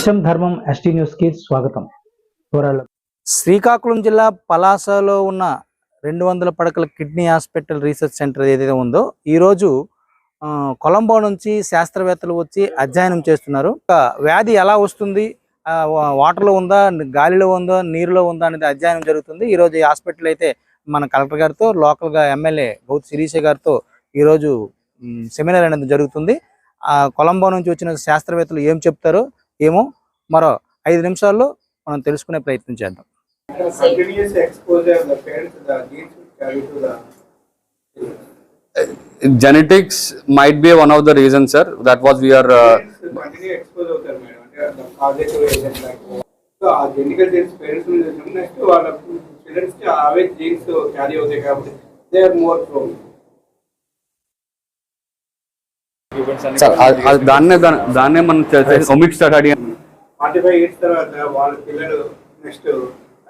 ఇష్టం ధర్మం ఎస్టీ న్యూస్కి స్వాగతం. వివరాలు. శ్రీకాకుళం జిల్లా పలాసలో ఉన్న రెండు వందల పడకల కిడ్నీ హాస్పిటల్ రీసెర్చ్ సెంటర్ ఏదైతే ఉందో ఈరోజు కొలంబో నుంచి శాస్త్రవేత్తలు వచ్చి అధ్యయనం చేస్తున్నారు. వ్యాధి ఎలా వస్తుంది? ఆ, వాటర్లో ఉందా? గాలిలో ఉందా? నీరులో ఉందా? అనేది అధ్యయనం జరుగుతుంది. ఈరోజు ఈ హాస్పిటల్ అయితే మన కలెక్టర్ గారితో లోకల్గా ఎమ్మెల్యే గౌత్ శిరీష గారితో ఈరోజు సెమినార్ అనేది జరుగుతుంది. ఆ కొలంబో నుంచి వచ్చిన శాస్త్రవేత్తలు ఏం చెప్తారో ఏమో మరో ఐదు నిమిషాల్లో మనం తెలుసుకునే ప్రయత్నం చేద్దాం. Genetics might be one of the reason sir that was we are ఆ దాన్నే దాన్ని- దాన్నే మనం omit study forty five years తర్వాత వాళ్ళ పిల్లలు నెక్స్ట్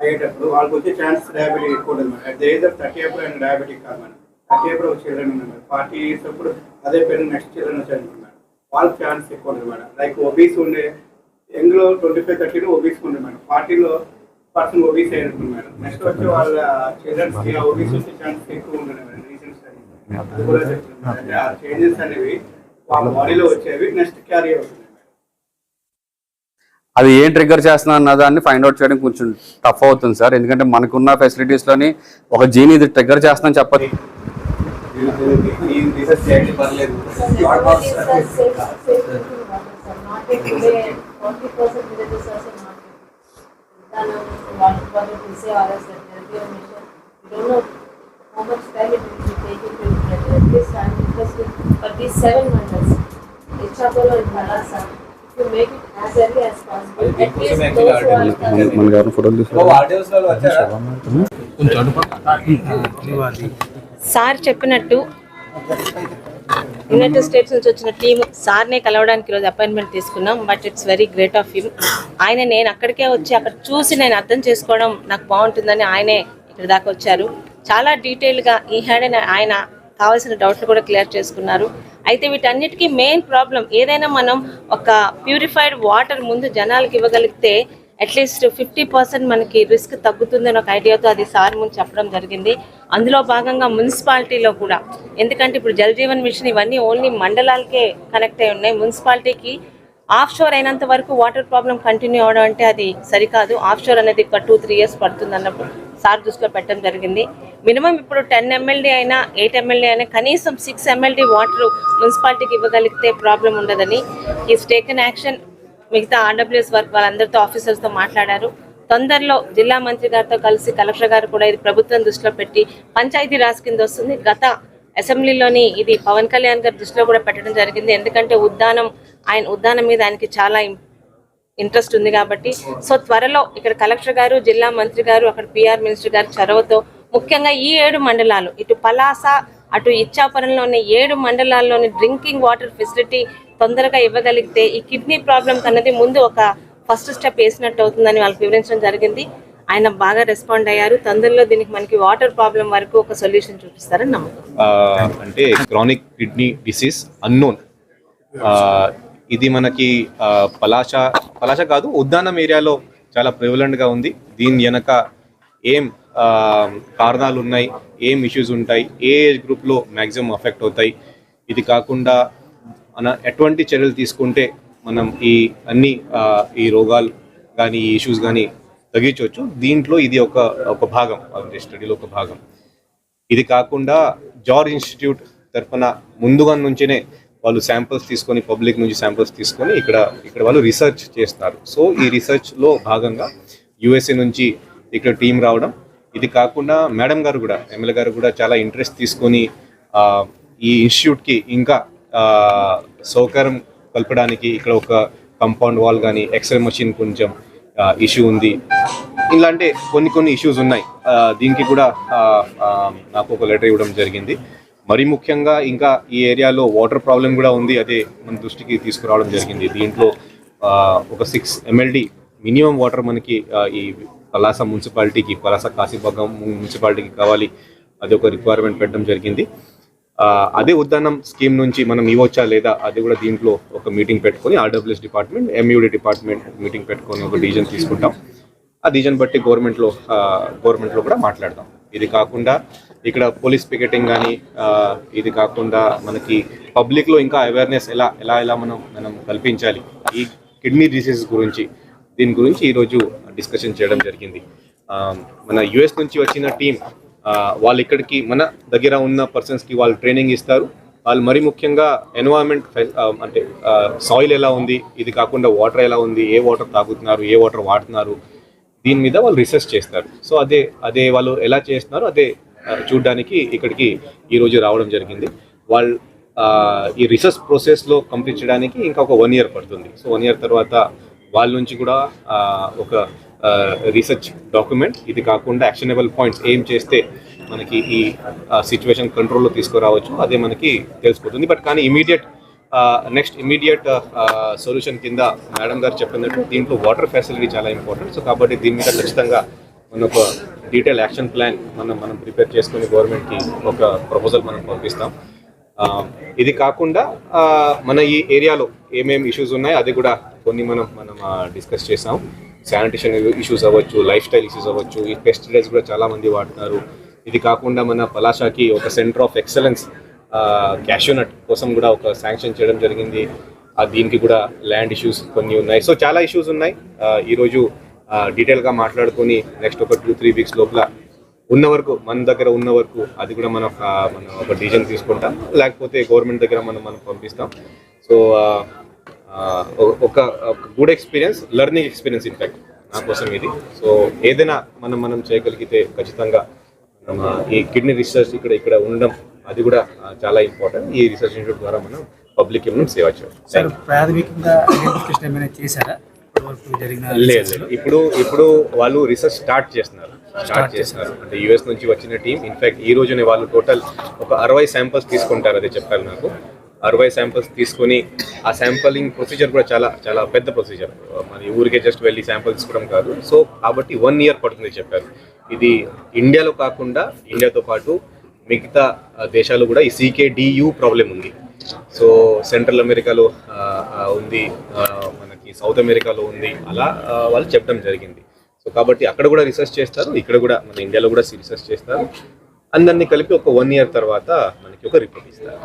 అయ్యేటప్పుడు వాళ్ళకి వచ్చే ఛాన్స్ డయాబెటిక్ ఎక్కువ ఉంటుంది madam. At the age of thirty అప్పుడు ఆయన డయాబెటిక్ కాదు మేడం థర్టీ అప్పుడు చిల్డ్రన్ ఉన్నారు ఫార్టీ ఇయర్స్ అప్పుడు అదే పేరు నెక్స్ట్ చిల్డ్రన్ వచ్చారు మేడం. వాళ్ళకి ఛాన్స్ ఎక్కువ ఉంటుంది మేడం. లైక్ ఒబీస్ ఉండే యంగ్లో ట్వంటీ ఫైవ్ థర్టీలో ఒబీస్ ఉండే మేడం. ఫార్టీలో పర్సన్ ఒబీస్ అయినట్టు మేడం. నెక్స్ట్ వచ్చి వాళ్ళ చిల్డ్రన్స్కి ఆ ఒబీస్ వచ్చే ఛాన్స్ ఎక్కువ ఉంటుంది మేడం. రీసెంట్ స్టడీ అది కూడా ఆ చేంజెస్ అనేవి వాళ్ళ బాడీలో వచ్చేవి నెక్స్ట్ క్యారీ అవుతుంది మేడం. అది ఏం ట్రిగ్గర్ చేస్తున్నా అన్న దాన్ని ఫైండ్ అవుట్ చేయడం కొంచెం టఫ్ అవుతుంది సార్. ఎందుకంటే మనకున్న ఫెసిలిటీస్లోని ఒక జీని ఇది ట్రిగ్గర్ చేస్తుందని చెప్పదు To make it as early as possible. At least those who are- మన గారిని ఫోటోలు సార్ చెప్పినట్టు యునైటెడ్ స్టేట్స్ నుంచి వచ్చిన టీం సార్నే కలవడానికి ఈరోజు అపాయింట్మెంట్ తీసుకున్నాం but it's very great of him. ఆయన నేను అక్కడికే వచ్చి అక్కడ చూసి నేను అర్థం చేసుకోవడం నాకు బాగుంటుందని ఆయనే ఇక్కడ దాకా వచ్చారు. చాలా డీటెయిల్గా ఈ హ్యాండ్ ఆయన కావాల్సిన డౌట్లు కూడా క్లియర్ చేసుకున్నారు. అయితే వీటన్నిటికీ మెయిన్ ప్రాబ్లం ఏదైనా మనం ఒక ప్యూరిఫైడ్ వాటర్ ముందు జనాలకు ఇవ్వగలిగితే అట్లీస్ట్ ఫిఫ్టీ పర్సెంట్ మనకి రిస్క్ తగ్గుతుందని ఒక ఐడియాతో అది సార్ ముందు చెప్పడం జరిగింది. అందులో భాగంగా మున్సిపాలిటీలో కూడా. ఎందుకంటే ఇప్పుడు జల్ జీవన్ మిషన్ ఇవన్నీ ఓన్లీ మండలాలకే కనెక్ట్ అయి ఉన్నాయి. మున్సిపాలిటీకి ఆఫ్ షోర్ అయినంత వరకు వాటర్ ప్రాబ్లం కంటిన్యూ అవడం అంటే అది సరికాదు. ఆఫ్ షోర్ అనేది ఒక టూ త్రీ ఇయర్స్ పడుతుంది అన్నప్పుడు. సార్ దృష్టిలో పెట్టడం జరిగింది. మినిమం ఇప్పుడు టెన్ ఎమ్మెల్డీ అయినా ఎయిట్ ఎమ్మెల్డీ అయినా కనీసం సిక్స్ ఎమ్మెల్డీ వాటర్ మున్సిపాలిటీకి ఇవ్వగలిగితే ప్రాబ్లం ఉండదని. ఈస్ టేకన్ యాక్షన్ మిగతా ఆర్డబ్ల్యూఎస్ వర్క్ వాళ్ళందరితో ఆఫీసర్స్తో మాట్లాడారు. తొందరలో జిల్లా మంత్రి గారితో కలిసి కలెక్టర్ గారు కూడా ఇది ప్రభుత్వం దృష్టిలో పెట్టి పంచాయతీ రాజ్ కింద వస్తుంది. గత అసెంబ్లీలోని ఇది పవన్ కళ్యాణ్ గారి దృష్టిలో కూడా పెట్టడం జరిగింది. ఎందుకంటే ఉద్దానం ఆయన ఉద్దానం మీద ఆయనకి చాలా ఇంట్రెస్ట్ ఉంది కాబట్టి. సో త్వరలో ఇక్కడ కలెక్టర్ గారు జిల్లా మంత్రి గారు అక్కడ పిఆర్ మినిస్టర్ గారు చొరవతో ముఖ్యంగా ఈ ఏడు మండలాలు ఇటు పలాస అటు ఇచ్చాపురంలో ఉన్న ఏడు మండలాల్లోని డ్రింకింగ్ వాటర్ ఫెసిలిటీ తొందరగా ఇవ్వగలిగితే ఈ కిడ్నీ ప్రాబ్లం అన్నది ముందు ఒక ఫస్ట్ స్టెప్ వేసినట్టు అవుతుందని వాళ్ళకి వివరించడం జరిగింది. ఆయన బాగా రెస్పాండ్ అయ్యారు. తొందరలో దీనికి మనకి వాటర్ ప్రాబ్లం వరకు ఒక సొల్యూషన్ చూపిస్తారని నమ్మకం. అంటే క్రానిక్ కిడ్నీ డిసీజ్ అన్నోన్. ఇది మనకి పలాష పలాస కాదు ఉద్దానం ఏరియాలో చాలా ప్రివలెంట్గా ఉంది. దీని వెనక ఏం కారణాలు ఉన్నాయి ఏం ఇష్యూస్ ఉంటాయి ఏ ఏజ్ గ్రూప్లో మ్యాక్సిమం అఫెక్ట్ అవుతాయి. ఇది కాకుండా మన ఎటువంటి చర్యలు తీసుకుంటే మనం ఈ అన్ని ఈ రోగాలు కానీ ఈ ఇష్యూస్ కానీ తగ్గించవచ్చు. దీంట్లో ఇది ఒక ఒక భాగం స్టడీలో ఒక భాగం. ఇది కాకుండా జార్జ్ ఇన్స్టిట్యూట్ తరఫున ముందుగా నుంచినే వాళ్ళు శాంపిల్స్ తీసుకొని పబ్లిక్ నుంచి శాంపిల్స్ తీసుకొని ఇక్కడ ఇక్కడ వాళ్ళు రీసెర్చ్ చేస్తున్నారు. సో ఈ రీసెర్చ్లో భాగంగా యుఎస్ఏ నుంచి ఇక్కడ టీం రావడం. ఇది కాకుండా మేడం గారు కూడా ఎమ్మెల్యే గారు కూడా చాలా ఇంట్రెస్ట్ తీసుకొని ఈ ఇన్స్టిట్యూట్కి ఇంకా సౌకర్యం కల్పడానికి ఇక్కడ ఒక కంపౌండ్ వాల్ కానీ ఎక్స్రే మషిన్ కొంచెం ఇష్యూ ఉంది. ఇలాంటి కొన్ని కొన్ని ఇష్యూస్ ఉన్నాయి. దీనికి కూడా నాకు ఒక లెటర్ ఇవ్వడం జరిగింది. మరి ముఖ్యంగా ఇంకా ఈ ఏరియాలో వాటర్ ప్రాబ్లం కూడా ఉంది. అదే మన దృష్టికి తీసుకురావడం జరిగింది. దీంట్లో ఒక సిక్స్ ఎంఎల్డి మినిమం వాటర్ మనకి ఈ పలాస మున్సిపాలిటీకి పలాస కాశీభాగం మున్సిపాలిటీకి కావాలి. అది ఒక రిక్వైర్మెంట్ పెట్టడం జరిగింది. అదే ఉద్దానం స్కీమ్ నుంచి మనం ఇవ్వచ్చా లేదా అది కూడా దీంట్లో ఒక మీటింగ్ పెట్టుకొని RWS department MUD department meeting పెట్టుకొని ఒక డిసిజన్ తీసుకుంటాం. ఆ డిసిజన్ బట్టి గవర్నమెంట్లో గవర్నమెంట్లో కూడా మాట్లాడదాం ఇది కాకుండా ఇక్కడ పోలీస్ పికెటింగ్ కానీ ఇది కాకుండా మనకి పబ్లిక్లో ఇంకా అవేర్నెస్ ఎలా ఎలా ఎలా మనం మనం కల్పించాలి ఈ కిడ్నీ డిసీజెస్ గురించి. దీని గురించి ఈరోజు డిస్కషన్ చేయడం జరిగింది. మన యుఎస్ నుంచి వచ్చిన టీం వాళ్ళు ఇక్కడికి మన దగ్గర ఉన్న పర్సన్స్కి వాళ్ళు ట్రైనింగ్ ఇస్తారు. వాళ్ళు మరి ముఖ్యంగా ఎన్వైరన్మెంట్ అంటే సాయిల్ ఎలా ఉంది ఇది కాకుండా వాటర్ ఎలా ఉంది ఏ వాటర్ తాగుతున్నారు ఏ వాటర్ వాడుతున్నారు దీని మీద వాళ్ళు రీసెర్చ్ చేస్తారు. సో అదే అదే వాళ్ళు ఎలా చేస్తున్నారు అదే చూడ్డానికి ఇక్కడికి ఈరోజు రావడం జరిగింది. వాళ్ళు ఈ రీసెర్చ్ ప్రాసెస్లో కంప్లీట్ చేయడానికి ఇంకా ఒక వన్ ఇయర్ పడుతుంది. సో వన్ ఇయర్ తర్వాత వాళ్ళ నుంచి కూడా ఒక రీసెర్చ్ డాక్యుమెంట్ ఇది కాకుండా యాక్షనబుల్ పాయింట్స్ ఏం చేస్తే మనకి ఈ సిచ్యువేషన్ కంట్రోల్లో తీసుకురావచ్చు అదే మనకి తెలిసిపోతుంది. బట్ కానీ ఇమీడియట్ నెక్స్ట్ ఇమీడియట్ సొల్యూషన్ కింద మేడం గారు చెప్పినట్టు దీంట్లో వాటర్ ఫెసిలిటీ చాలా ఇంపార్టెంట్ సో కాబట్టి దీని మీద ఖచ్చితంగా మన ఒక డీటెయిల్ యాక్షన్ ప్లాన్ మనం మనం ప్రిపేర్ చేసుకుని గవర్నమెంట్కి ఒక ప్రపోజల్ మనం పంపిస్తాం. ఇది కాకుండా మన ఈ ఏరియాలో ఏమేమి ఇష్యూస్ ఉన్నాయో అది కూడా కొన్ని మనం మనం డిస్కస్ చేసాం. శానిటేషన్ ఇష్యూస్ అవ్వచ్చు లైఫ్ స్టైల్ ఇష్యూస్ అవ్వచ్చు ఈ పెస్టిసైడ్స్ కూడా చాలామంది వాడుతున్నారు. ఇది కాకుండా మన పలాషాకి ఒక సెంటర్ ఆఫ్ ఎక్సలెన్స్ క్యాషోనట్ కోసం కూడా ఒక శాంక్షన్ చేయడం జరిగింది. దీనికి కూడా ల్యాండ్ ఇష్యూస్ కొన్ని ఉన్నాయి. సో చాలా ఇష్యూస్ ఉన్నాయి. ఈరోజు డీటెయిల్గా మాట్లాడుకొని నెక్స్ట్ ఒక టూ త్రీ వీక్స్ లోపల ఉన్న వరకు మన దగ్గర ఉన్న వరకు అది కూడా మనం మనం ఒక డిసిజన్ తీసుకుంటాం. లేకపోతే గవర్నమెంట్ దగ్గర మనం మనం పంపిస్తాం. సో ఒక- good experience learning experience in fact నా కోసం ఇది. సో ఏదైనా మనం మనం చేయగలిగితే ఖచ్చితంగా ఈ కిడ్నీ రీసెర్చ్ ఇక్కడ ఇక్కడ ఉండడం అది కూడా చాలా ఇంపార్టెంట్ ఈ రీసెర్చ్ ఇన్స్టిట్యూట్ ద్వారా మనం పబ్లిక్ మనం సేవ చేయాలి. ప్రాథమికంగా చేశారా? లేదు. ఇప్పుడు ఇప్పుడు వాళ్ళు రీసెర్చ్ స్టార్ట్ చేస్తున్నారు. స్టార్ట్ చేస్తున్నారు. అంటే యుఎస్ నుంచి వచ్చిన టీం ఇన్ఫాక్ట్ ఈ రోజునే వాళ్ళు టోటల్ ఒక అరవై శాంపిల్స్ తీసుకుంటారు అదే చెప్పారు నాకు. అరవై శాంపిల్స్ తీసుకొని ఆ శాంపలింగ్ ప్రొసీజర్ కూడా చాలా చాలా పెద్ద ప్రొసీజర్ మరి ఊరికే జస్ట్ వెళ్ళి శాంపిల్ తీసుకోవడం కాదు. సో కాబట్టి వన్ ఇయర్ పడుతుంది చెప్పారు. ఇది ఇండియాలో కాకుండా ఇండియాతో పాటు మిగతా దేశాలు కూడా ఈ సీకేడియు ప్రాబ్లం ఉంది. సో సెంట్రల్ అమెరికాలో ఉంది మనకి సౌత్ అమెరికాలో ఉంది అలా వాళ్ళు చెప్పడం జరిగింది. సో కాబట్టి అక్కడ కూడా రీసెర్చ్ చేస్తారు ఇక్కడ కూడా మన ఇండియాలో కూడా రీసెర్చ్ చేస్తారు. అందరినీ కలిపి ఒక వన్ ఇయర్ తర్వాత మనకి ఒక రిపోర్ట్ ఇస్తారు.